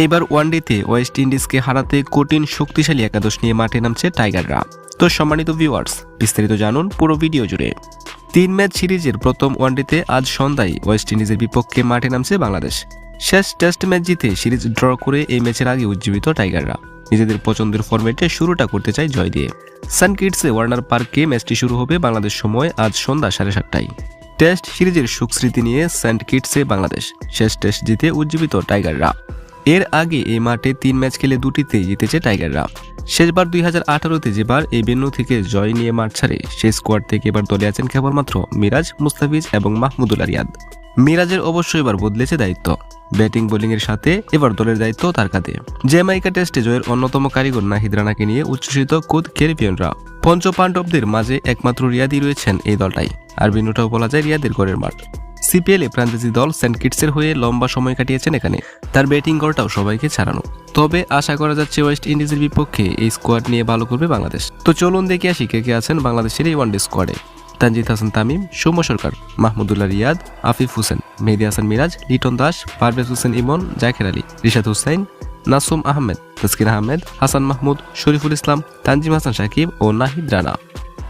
এইবার ওয়ানডেতে ওয়েস্ট ইন্ডিজকে হারাতে কঠিন শক্তিশালী একাদশ নিয়ে মাঠে নামছে টাইগাররা তো সম্মানিত ভিউয়ার্স বিস্তারিত জানুন পুরো ভিডিও জুড়ে। তিন ম্যাচ সিরিজের প্রথম ওয়ানডেতে আজ সন্ধ্যায় ওয়েস্ট ইন্ডিজের বিপক্ষে মাঠে নামছে বাংলাদেশ। শেষ টেস্ট ম্যাচ জিতে সিরিজ ড্র করে এই ম্যাচের আগে উজ্জীবিত টাইগাররা নিজেদের পছন্দের ফরম্যাটে শুরুটা করতে চায় জয় দিয়ে। সানকিটসে ওয়ার্নার পার্কে ম্যাচটি শুরু হবে বাংলাদেশ সময় আজ সন্ধ্যা সাড়ে সাতটায়। টেস্ট সিরিজের সুখস্মৃতি নিয়ে সেন্ট কিটসে বাংলাদেশ। শেষ টেস্ট জিতে উজ্জীবিত টাইগাররা এর আগে এই মাঠে তিন ম্যাচ খেলে দুটিতে জিতেছে টাইগাররা। শেষবার দুই হাজার আঠারোতে যেবার এই ভেন্যু থেকে জয় নিয়ে মাঠ ছাড়ে সেই স্কোয়াড থেকে এবার দলে আছেন কেবলমাত্র মিরাজ, মুস্তাফিজ এবং মাহমুদুল রিয়াদ মিরাজের অবশ্য এবার বদলেছে দায়িত্ব। ব্যাটিং বোলিং এর সাথে এবার দলের দায়িত্ব তার কাঁধে। জ্যামাইকা টেস্টে জয়ের অন্যতম কারিগর নাহিদ রানাকে নিয়ে উচ্ছ্বসিত কুদ ক্যারিবিয়ানরা পঞ্চপাণ্ডবদের মাঝে একমাত্র রিয়াদি রয়েছেন এই দলটাই। আর ভিন্নটাও বলা যায় রিয়াদের গড়ের মাঠ। সিপিএল ফ্রাঞ্চাইজি দল সেন্ট কিটসের হয়ে লম্বা সময় কাটিয়েছেন এখানে। তার ব্যাটিং গড়টাও সবাইকে ছাড়ানো। তবে আশা করা যাচ্ছে ওয়েস্ট ইন্ডিজের বিপক্ষে এই স্কোয়াড নিয়ে ভালো করবে বাংলাদেশ। তো চলুন দেখে আসি কে কে আছেন বাংলাদেশের এই ওয়ানডে স্কোয়াডে। তানজিদ হাসান তামিম, সৌম্য সরকার, মাহমুদুল্লাহ রিয়াদ, আফিফ হোসেন, মেহেদি হাসান মিরাজ, লিটন দাস, পারভেজ হোসেন ইমন, জাকের আলী, রিশাদ হুসাইন নাসুম আহমেদ, তসকিন আহমেদ, হাসান মাহমুদ, শরীফুল ইসলাম, তানজিম হাসান সাকিব ও নাহিদ রানা।